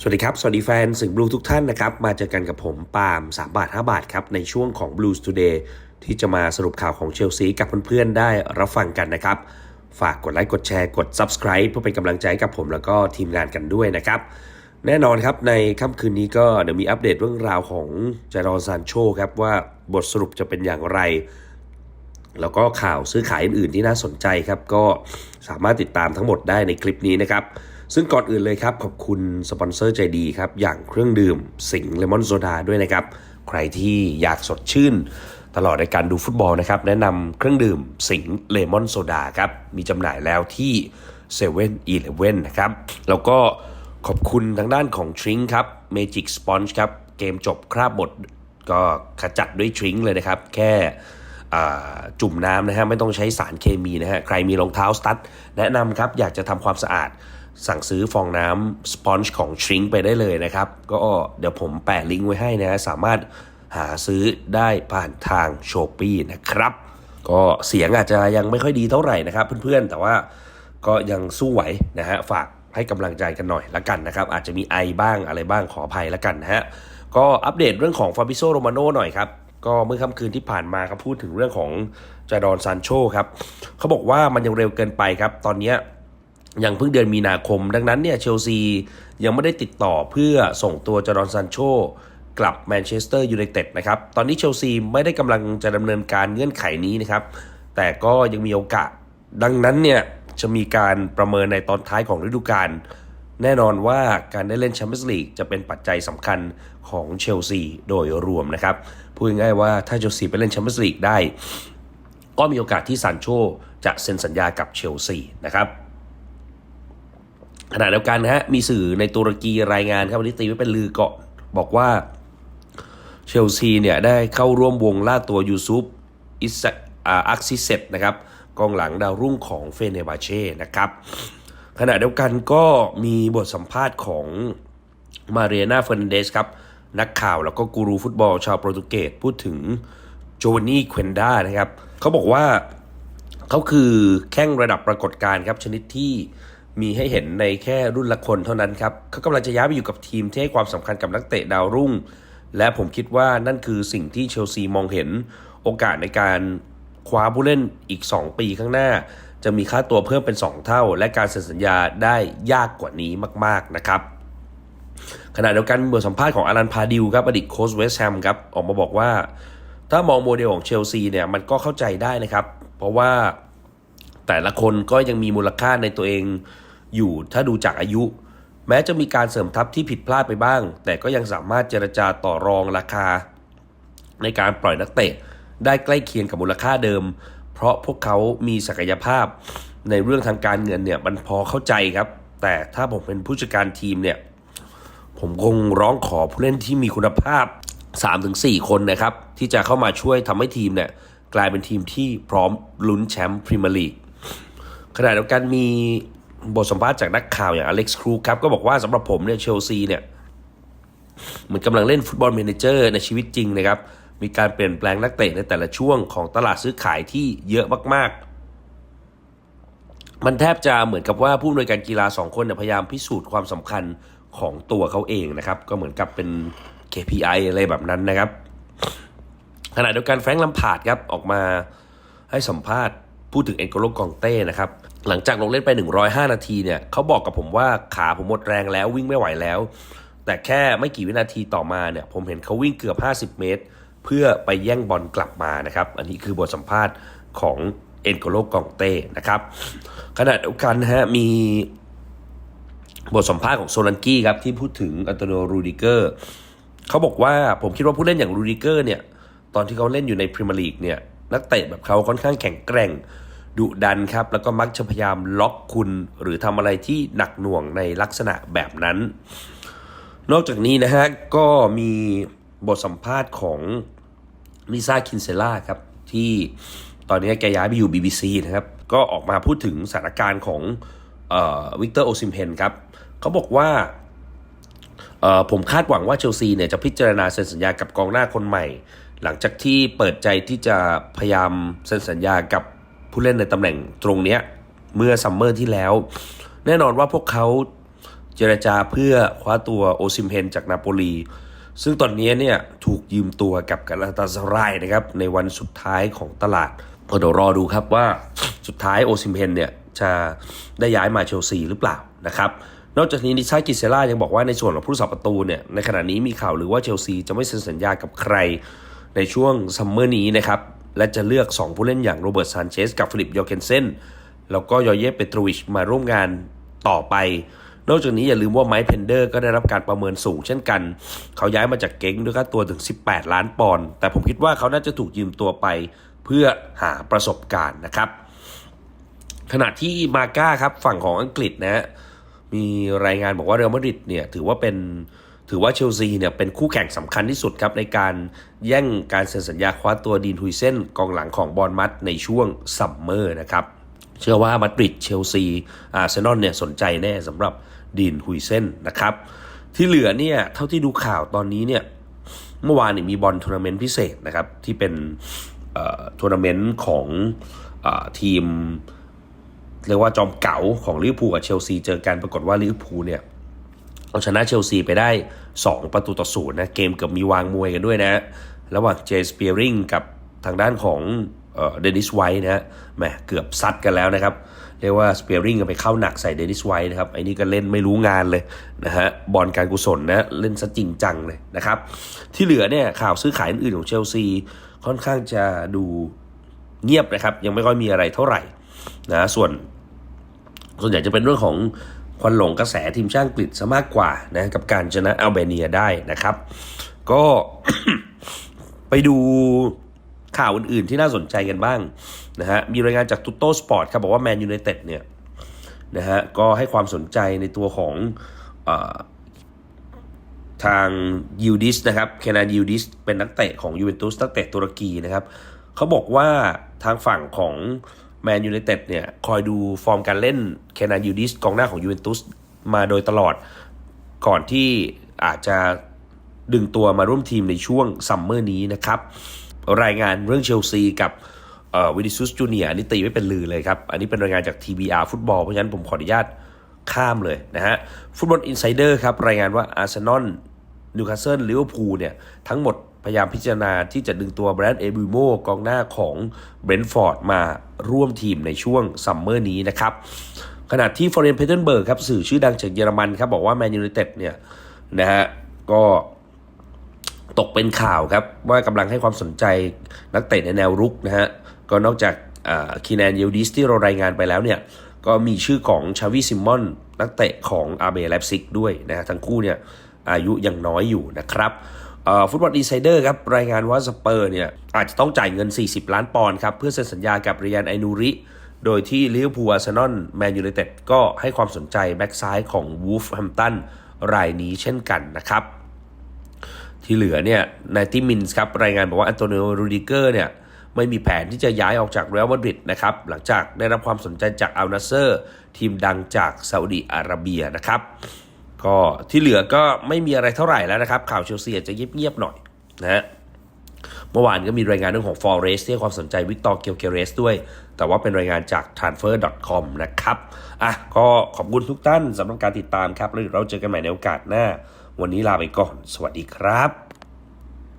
สวัสดีครับ สวัสดีแฟนสิงห์บลูทุกท่านนะครับ มาเจอกันกับผมปาล์ม3บาท 5 บาทครับ ในช่วงของ Blues Today ที่จะมาสรุปข่าวของเชลซีกับเพื่อนๆได้รับฟังกันนะครับ ฝากกดไลค์กดแชร์กด Subscribe เพื่อเป็นกำลังใจให้กับผมแล้วก็ทีมงานกันด้วยนะครับ แน่นอนครับในค่ำคืนนี้ก็เดี๋ยวมีอัปเดตเรื่องราวของจารอนซานโชครับว่าบทสรุปจะเป็นอย่างไร แล้วก็ข่าวซื้อขายอื่นๆที่น่าสนใจครับก็สามารถติดตามทั้งหมดได้ในคลิปนี้นะครับ ซึ่งก่อนอื่นเลยครับ ขอบคุณสปอนเซอร์ใจดีครับ อย่างเครื่องดื่มสิงเลมอนโซดาด้วยนะครับ ใครที่อยากสดชื่น ตลอดในการดูฟุตบอลนะครับ แนะนำเครื่องดื่มสิงเลมอนโซดาครับ มีจำหน่ายแล้วที่7 e เ e ่ e อนะครับ แล้วก็ขอบคุณทางด้านของทริงครับ Magic Sponge ครับ เกมจบคราบหมดก็ขจัดด้วยทริงเลยนะครับ แค่จุ่มน้ำนะฮะไม่ต้องใช้สารเคมีนะฮะใครมีรองเท้าสตั๊ดแนะนำครับ อยากจะทำความสะอาด สั่งซื้อฟองน้ำสปอนจ์ของทริงไปได้เลยนะครับ ก็เดี๋ยวผมแปะลิงก์ไว้ให้นะฮะสามารถหาซื้อได้ผ่านทางโชปี้นะครับ ก็เสียงอาจจะยังไม่ค่อยดีเท่าไหร่นะครับ เพื่อนๆ แต่ว่าก็ยังสู้ไหวนะฮะฝากให้กำลังใจกันหน่อยละกันนะครับ อาจจะมีไอบ้างอะไรบ้างขออภัยละกันนะฮะก็อัปเดตเรื่องของฟาบิโซโรมาโน่หน่อยครับ ก็เมื่อค่ำคืนที่ผ่านมาครับพูดถึงเรื่องของจาดอนซานโชครับเขาบอกว่ามันยังเร็วเกินไปครับ ตอนเนี้ยยังเพิ่งเดือนมีนาคม ดังนั้นเนี่ยเชลซียังไม่ได้ติดต่อเพื่อส่งตัวจอร์ดอนซานโชกลับแมนเชสเตอร์ยูไนเต็ดนะครับ ตอนนี้เชลซีไม่ได้กำลังจะดำเนินการเงื่อนไขนี้นะครับ แต่ก็ยังมีโอกาส ดังนั้นเนี่ยจะมีการประเมินในตอนท้ายของฤดูกาลแน่นอนว่าการได้เล่นแชมเปี้ยนส์ลีกจะเป็นปัจจัยสำคัญของเชลซีโดยรวมนะครับ พูดง่ายๆว่าถ้าเชลซีไปเล่นแชมเปี้ยนส์ลีกได้ ก็มีโอกาสที่ซานโชจะเซ็นสัญญากับเชลซีนะครับ ขณะเดียวกันนะฮะมีสื่อในตุรกีรายงานครับวันนี้ตีไว้เป็นลือเกาะบอกว่าเชลซีเนี่ยได้เข้าร่วมวงล่าตัวยูซุปอิสอักซิเซตนะครับกองหลังดาวรุ่งของเฟเนบาเช่นะครับขณะเดียวกันก็มีบทสัมภาษณ์ของมาเรียนาเฟรนเดสครับนักข่าวแล้วก็กูรูฟุตบอลชาวโปรตุเกสพูดถึงโจวานนี่เควนด้านะครับเขาบอกว่าเขาคือแข้งระดับปรากฏการณ์ครับชนิดที่ มีให้เห็นในแค่รุ่นละคนเท่านั้นครับเขากำลังจะย้ายไปอยู่กับทีมที่ให้ความสำคัญกับนักเตะดาวรุ่ง และผมคิดว่านั่นคือสิ่งที่เชลซีมองเห็น โอกาสในการคว้าผู้เล่นอีก 2 ปีข้างหน้า จะมีค่าตัวเพิ่มเป็น 2 เท่า และการเซ็นสัญญาได้ยากกว่านี้มาก ๆ นะครับขณะเดียวกันบทสัมภาษณ์ของอารันพาดิวครับอดีตโค้ชเวสต์แฮมครับออกมาบอกว่า ถ้ามองโมเดลของเชลซีเนี่ยมันก็เข้าใจได้นะครับ เพราะว่าแต่ละคนก็ยังมีมูลค่าในตัวเอง อยู่ถ้าดูจากอายุ แม้จะมีการเสริมทัพที่ผิดพลาดไปบ้าง แต่ก็ยังสามารถเจรจาต่อรองราคา ในการปล่อยนักเตะได้ใกล้เคียงกับมูลค่าเดิม เพราะพวกเขามีศักยภาพ ในเรื่องทางการเงินเนี่ยมันพอเข้าใจครับ แต่ถ้าผมเป็นผู้จัดการทีมเนี่ยผมคงร้องขอผู้เล่นที่มีคุณภาพ 3-4 คนนะครับ ที่จะเข้ามาช่วยทำให้ทีมเนี่ยกลายเป็นทีมที่พร้อมลุ้นแชมป์พรีเมียร์ลีกขณะเดียวกันมี บทสัมภาษณ์จากนักข่าวอย่างอเล็กซ์ครูครับก็บอกว่าสำหรับผมเนี่ยเชลซีเนี่ยเหมือนกำลังเล่นฟุตบอลเมนเจอร์ในชีวิตจริงนะครับ มีการเปลี่ยนแปลงนักเตะในแต่ละช่วงของตลาดซื้อขายที่เยอะมากๆ มันแทบจะเหมือนกับว่าผู้อำนวยการกีฬาสองคนเนี่ยพยายามพิสูจน์ความสำคัญของตัวเขาเองนะครับ ก็เหมือนกับเป็น KPI อะไรแบบนั้นนะครับขณะเดียวกันแฟรงค์ลัมพาดครับออกมาให้สัมภาษณ์พูดถึงเอ็นโกโลกองเต้นะครับ หลังจากลงเล่นไป 105 นาทีเนี่ยเขาบอกกับผมว่าขาผมหมดแรงแล้ววิ่งไม่ไหวแล้ว แต่แค่ไม่กี่วินาทีต่อมาเนี่ยผมเห็นเขาวิ่งเกือบ 50 เมตร เพื่อไปแย่งบอลกลับมานะครับ อันนี้คือบทสัมภาษณ์ของเอ็นโกโลกองเต้นะครับขณะเดียวกันนะฮะมีบทสัมภาษณ์ของโซลันกี้ครับที่พูดถึงอันโตนิโอรูดิเกอร์เขาบอกว่าผมคิดว่าผู้เล่นอย่างรูดิเกอร์เนี่ยตอนที่เขาเล่นอยู่ในพรีเมียร์ลีกเนี่ยนักเตะแบบเขาค่อนข้างแข็งแกร่ง ดุดันครับ แล้วก็มักจะพยายามล็อกคุณหรือทำอะไรที่หนักหน่วงในลักษณะแบบนั้น นอกจากนี้นะฮะ ก็มีบทสัมภาษณ์ของลิซ่าคินเซล่าครับ ที่ตอนนี้แกย้ายไปอยู่ BBC นะครับ ก็ออกมาพูดถึงสถานการณ์ของวิกเตอร์โอซิมเพนครับเขาบอกว่าผมคาดหวังว่าเชลซีเนี่ยจะพิจารณาเซ็นสัญญากับกองหน้าคนใหม่ หลังจากที่เปิดใจที่จะพยายามเซ็นสัญญากับ ผู้เล่นในตำแหน่งตรงเนี้ยเมื่อซัมเมอร์ที่แล้ว แน่นอนว่าพวกเขาเจรจาเพื่อคว้าตัวโอซิมเฮนจากนาโปลี ซึ่งตอนนี้เนี่ยถูกยืมตัวกับกาลาตาสรายนะครับในวันสุดท้ายของตลาดก็เดี๋ยวรอดูครับว่าสุดท้ายโอซิมเฮนเนี่ยจะได้ย้ายมาเชลซีหรือเปล่านะครับนอกจากนี้นิชากิเซล่ายังบอกว่าในส่วนของผู้สับประตูเนี่ยในขณะนี้มีข่าวหรือว่าเชลซีจะไม่เซ็นสัญญากับใครในช่วงซัมเมอร์นี้นะครับ และจะเลือก 2 ผู้เล่นอย่างโรเบิร์ตซานเชสกับฟิลิปยอเกนเซนแล้วก็ยอเยเปโตรวิชมาร่วมงานต่อไป นอกจากนี้อย่าลืมว่าไมค์เพนเดอร์ก็ได้รับการประเมินสูงเช่นกัน เขาย้ายมาจากเก้งด้วยค่าตัวถึง 18 ล้านปอนด์แต่ผมคิดว่าเขาน่าจะถูกยืมตัวไปเพื่อหาประสบการณ์นะครับ ขณะที่มาก้าครับฝั่งของอังกฤษนะฮะมีรายงานบอกว่าเรอัลมาดริดเนี่ยถือว่าเป็น ถือว่าเชลซีเนี่ยเป็นคู่แข่งสำคัญที่สุดครับในการแย่งการเซ็นสัญญาคว้าตัวดีนฮุยเซนกองหลังของบอลมัดในช่วงซัมเมอร์นะครับ เชื่อว่ามาดริดเชลซีอาร์เซนอลเนี่ยสนใจแน่สำหรับดีนฮุยเซนนะครับ ที่เหลือเนี่ยเท่าที่ดูข่าวตอนนี้เนี่ยเมื่อวานนี่มีบอลทัวร์นาเมนต์พิเศษนะครับที่เป็นทัวร์นาเมนต์ของอทีม เรียกว่าจอมเก๋าของลิเวอร์พูลกับเชลซีเจอกันปรากฏว่าลิเวอร์พูลเนี่ย เอาชนะเชลซีไปได้ 2 ประตูต่อศูนย์นะ เกมเกือบมีวางมวยกันด้วยนะ ระหว่างเจสเปียริงกับทางด้านของเดนิสไวท์นะฮะแหมเกือบซัดกันแล้วนะครับ เรียกว่าสเปียริงไปเข้าหนักใส่เดนิสไวท์นะครับไอ้นี่ก็เล่นไม่รู้งานเลยนะฮะบอลการกุศลนะเล่นซะจริงจังเลยนะครับ ที่เหลือเนี่ยข่าวซื้อขายอื่นๆของเชลซีค่อนข้างจะดูเงียบนะครับ ยังไม่ค่อยมีอะไรเท่าไหร่นะส่วนส่วนใหญ่จะเป็นเรื่องของ ควันหลงกระแสทีมชาติอังกฤษซะมากกว่านะกับการชนะอัลเบเนียได้นะครับ ก็ไปดูข่าวอื่นๆที่น่าสนใจกันบ้างนะฮะมีรายงานจากตุโต้สปอร์ตครับบอกว่าแมนยู i นเต็ดเนี่ยนะฮะก็ให้ความสนใจในตัวของออทางยูดิสนะครับเคนานยูดิสเป็นนักเตะของยูเวนตุสนักเตะตุรกีนะครับเขาบอกว่าทางฝั่งของ แมนยู i นเต็ดเนี่ยคอยดูฟอร์มการเล่นเคนานยูดิสกองหน้าของยูเวนตุสมาโดยตลอดก่อนที่อาจจะดึงตัวมาร่วมทีมในช่วงซัมเมอร์นี้นะครับ รายงานเรื่องเชลซีกับวินิซุสจูเนียอันนี้ตีไม่เป็นลือเลยครับ อันนี้เป็นรายงานจาก TBR ฟุตบอลเพราะฉะนั้นผมขออนุญาตข้ามเลยนะฮะฟุตบอลอินไซเดอร์ครับ รายงานว่าอาร์เซนอล นิวคาสเซิลลิเวอร์พูลเนี่ยทั้งหมดพยายามพิจารณาที่จะดึงตัวแบรนด์เอบิโมกองหน้าของเบรนท์ฟอร์ดมาร่วมทีมในช่วงซัมเมอร์นี้นะครับขณะที่ฟอร์เรนเพเทนเบิร์กครับสื่อชื่อดังจากเยอรมันครับบอกว่าแมนยูไนเต็ดเนี่ยนะฮะก็ตกเป็นข่าวครับว่ากำลังให้ความสนใจนักเตะในแนวรุกนะฮะก็นอกจากคีแนนเยลดิสที่เรารายงานไปแล้วเนี่ยก็มีชื่อของชาวิซิมมอน นักเตะของอาเบเลปซิกด้วยนะฮะทั้งคู่เนี่ย อายุยังน้อยอยู่นะครับฟุตบอลดีไซเดอร์ครับรายงานว่าสเปอร์เนี่ยอาจจะต้องจ่ายเงิน 40 ล้านปอนด์ครับเพื่อเซ็นสัญญากับเรียนไอนูริ โดยที่ลิเวอร์พูลอาร์เซนอลแมนยูไนเต็ดก็ให้ความสนใจแบ็กซ้ายของวูฟแฮมตันรายนี้เช่นกันนะครับ ที่เหลือเนี่ยนายติมินส์ครับรายงานบอกว่าอันโตนิโอรูดิเกอร์เนี่ยไม่มีแผนที่จะย้ายออกจากเรอัลมาดริดนะครับหลังจากได้รับความสนใจจากอัลนาเซอร์ ทีมดังจากซาอุดีอาระเบียนะครับ ก็ที่เหลือก็ไม่มีอะไรเท่าไหร่แล้วนะครับ ข่าวเชลซีอาจจะเงียบๆหน่อยนะฮะเมื่อวานก็มีรายงานเรื่องของ Forest ที่ความสนใจวิกตอร์เกลเกเรสด้วย แต่ว่าเป็นรายงานจาก transfer.com นะครับ อะ ก็ขอบคุณทุกท่านสำหรับการติดตามครับ แล้วเดี๋ยวเราเจอกันใหม่ในโอกาสหน้า วันนี้ลาไปก่อน สวัสดีครับ